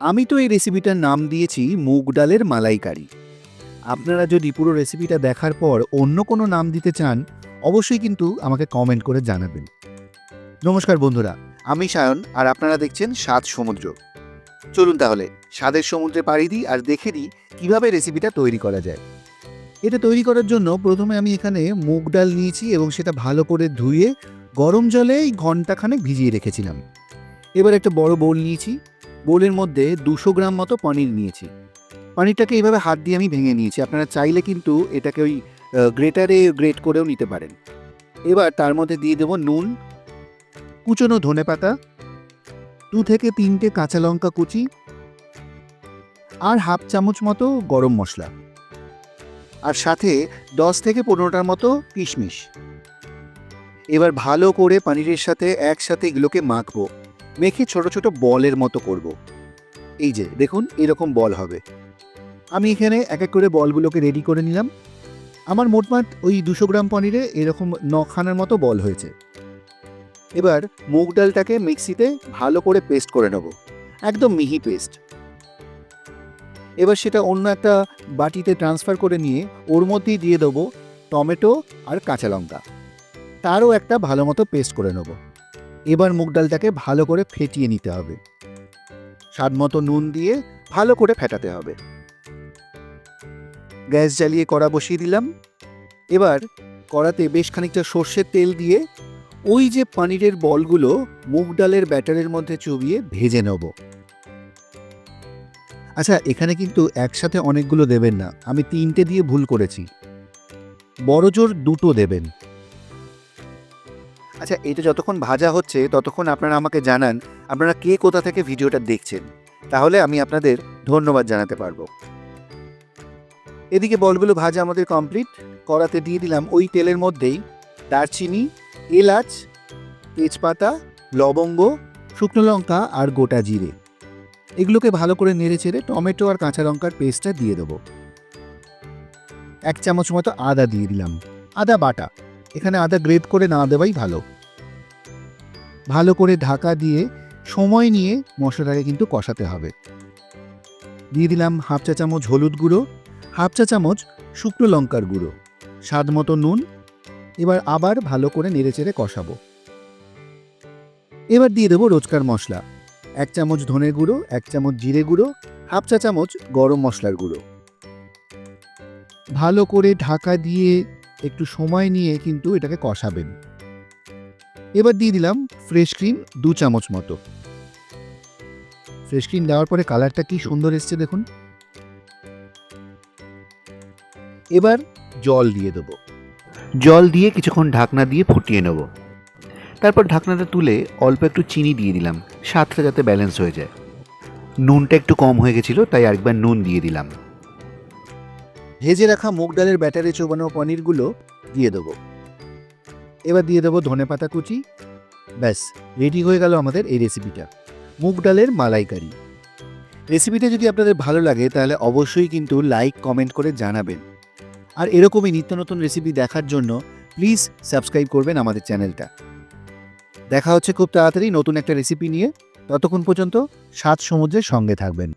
আমি তো এই রেসিপিটার নাম দিয়েছি মুগ ডালের মালাইকারি। আপনারা যদি পুরো রেসিপিটা দেখার পর অন্য কোনো নাম দিতে চান, অবশ্যই কিন্তু আমাকে কমেন্ট করে জানাবেন। নমস্কার বন্ধুরা, আমি সায়ন আর আপনারা দেখছেন সাত সমুদ্র। চলুন তাহলে স্বাদের সমুদ্রে পাড়ি দিই আর দেখে নিই কীভাবে রেসিপিটা তৈরি করা যায়। এটা তৈরি করার জন্য প্রথমে আমি এখানে মুগ ডাল নিয়েছি এবং সেটা ভালো করে ধুয়ে গরম জলে এই ঘন্টাখানেক ভিজিয়ে রেখেছিলাম। এবার একটা বড় বোল নিয়েছি। বোলের মধ্যে দুশো গ্রাম মতো পনির নিয়েছি। পনিরটাকে এইভাবে হাত দিয়ে আমি ভেঙে নিয়েছি। আপনারা চাইলে কিন্তু এটাকে ওই গ্রেটারে গ্রেট করেও নিতে পারেন। এবার তার মধ্যে দিয়ে দেবো নুন, কুচনো ধনে পাতা, দু থেকে তিনটে কাঁচা লঙ্কা কুচি আর হাফ চামচ মতো গরম মশলা। আর সাথে দশ থেকে পনেরোটার মতো কিশমিশ। এবার ভালো করে পনিরের সাথে একসাথে এগুলোকে মাখবো। মেখে ছোট ছোট বলের মতো করব। এই যে, দেখুন, এরকম বল হবে। আমি এখানে এক এক করে বলগুলোকে রেডি করে নিলাম। আমার মোটমাট ওই দুশো গ্রাম পনিরে এরকম নখানার মতো বল হয়েছে। এবার মুগ ডালটাকে মিক্সিতে ভালো করে পেস্ট করে নেব। একদম মিহি পেস্ট। এবার সেটা অন্য একটা বাটিতে ট্রান্সফার করে নিয়ে ওর মধ্যেই দিয়ে দেবো টমেটো আর কাঁচা লঙ্কা। তারও একটা ভালো মতো পেস্ট করে নেব। এবার মুগ ডালটাকে ভালো করে ফেটিয়ে নিতে হবে। স্বাদ মতো নুন দিয়ে ভালো করে ফেটাতে হবে। গ্যাস জ্বালিয়ে কড়া বসিয়ে দিলাম। এবার কড়াতে বেশ খানিকটা সর্ষের তেল দিয়ে ওই যে পানিরের বলগুলো মুগ ডালের ব্যাটারের মধ্যে চুবিয়ে ভেজে নেব। আচ্ছা এখানে কিন্তু একসাথে অনেকগুলো দেবেন না। আমি তিনটে দিয়ে ভুল করেছি। বড় জোর দুটো দেবেন। আচ্ছা এটা যতক্ষণ ভাজা হচ্ছে, ততক্ষণ আপনারা আমাকে জানান, আপনারা কে কোথা থেকে ভিডিওটা দেখছেন। তাহলে আমি আপনাদের ধন্যবাদ জানাতে পারব। এদিকে বলগুলো ভাজা আমাদের কমপ্লিট কড়াতে দিয়ে দিলাম ওই তেলের মধ্যেই দারচিনি, এলাচ, তেজপাতা, লবঙ্গ, শুকনো লঙ্কা আর গোটা জিরে। এগুলোকে ভালো করে নেড়ে চেড়ে টমেটো আর কাঁচা লঙ্কার পেস্টটা দিয়ে দেবো। এক চামচ মতো আদা দিয়ে দিলাম। আদা বাটা। এখানে আদা গ্রেট করে না দেওয়াই ভালো। ভালো করে ঢাকা দিয়ে সময় নিয়ে মশলাটাকে কিন্তু কষাতে হবে। দিয়ে দিলাম হাফ চা চামচ হলুদ গুঁড়ো, হাফ চা চামচ শুকনো লঙ্কার গুঁড়ো, স্বাদ মতো নুন, এবার আবার ভালো করে নেড়েচেড়ে কষাবো। এবার দিয়ে দেবো রোজকার মশলা, এক চামচ ধনে গুঁড়ো, এক চামচ জিরে গুঁড়ো, হাফ চা চামচ গরম মশলার গুঁড়ো। ভালো করে ঢাকা দিয়ে একটু সময় নিয়ে কিন্তু এটাকে কষাবেন। এবার দিয়ে দিলাম ফ্রেশ ক্রিম দু চামচ মতো। ফ্রেশ ক্রিম দেওয়ার পরে কালারটা কি সুন্দর এসছে দেখুন। এবার জল দিয়ে দেবো। জল দিয়ে কিছুক্ষণ ঢাকনা দিয়ে ফুটিয়ে নেব। তারপর ঢাকনাটা তুলে অল্প একটু চিনি দিয়ে দিলাম স্বাদটা যাতে ব্যালেন্স হয়ে যায়। নুনটা একটু কম হয়ে গেছিল তাই আরেকবার নুন দিয়ে দিলাম। ভেজে রাখা মুগ ডালের ব্যাটারে চোবানো পনিরগুলো দিয়ে দেবো। এবার দিয়ে দেবো ধনে পাতা কুচি ব্যাস রেডি হয়ে গেল আমাদের এই রেসিপিটা মুগ ডালের মালাইকারি। রেসিপিটা যদি আপনাদের ভালো লাগে, তাহলে অবশ্যই কিন্তু লাইক কমেন্ট করে জানাবেন। আর এরকমই নিত্য নতুন রেসিপি দেখার জন্য প্লিজ সাবস্ক্রাইব করবেন আমাদের চ্যানেলটা। দেখা হচ্ছে খুব তাড়াতাড়ি নতুন একটা রেসিপি নিয়ে। ততক্ষণ পর্যন্ত সাত সমুদ্রের সঙ্গে থাকবেন।